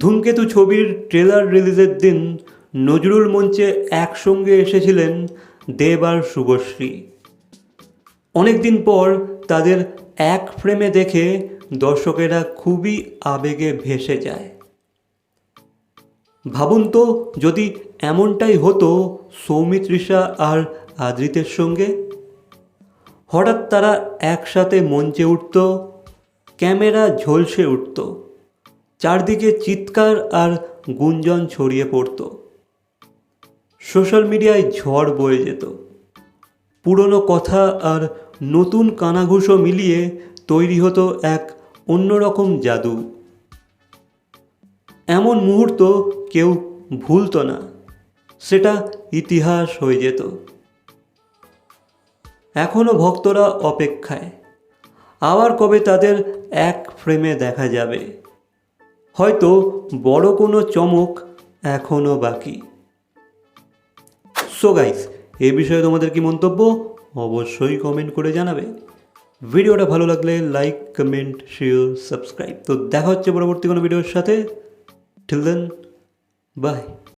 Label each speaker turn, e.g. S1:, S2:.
S1: ধূমকেতু ছবির ট্রেলার রিলিজের দিন নজরুল মঞ্চে একসঙ্গে এসেছিলেন দেব আর শুভশ্রী। অনেকদিন পর তাদের এক ফ্রেমে দেখে দর্শকেরা খুবই আবেগে ভেসে যায়। ভাবুন তো, যদি এমনটাই হতো সৌমিত্রিষা আর আদ্রিতের সঙ্গে? হঠাৎ তারা একসাথে মঞ্চে উঠত, ক্যামেরা ঝলসে উঠত। চারদিকে চিৎকার আর গুঞ্জন ছড়িয়ে পড়ত। সোশ্যাল মিডিয়ায় ঝড় বয়ে যেত। পুরনো কথা আর নতুন কানাঘুষো মিলিয়ে তৈরি হতো এক অন্যরকম জাদু। এমন মুহূর্ত কেউ ভুলতো না, সেটা ইতিহাস হয়ে যেত। এখনও ভক্তরা অপেক্ষায়। আবার কবে তাদের এক ফ্রেমে দেখা যাবে? হয়তো বড় কোনো চমক এখনও বাকি। সো গাইস এ বিষয়ে তোমাদের কি মন্তব্য? অবশ্যই কমেন্ট করে জানাবে। ভিডিওটা ভালো লাগলে লাইক কমেন্ট শেয়ার সাবস্ক্রাইব তো দেখা হচ্ছে পরবর্তী কোনো ভিডিওর সাথে। Till then by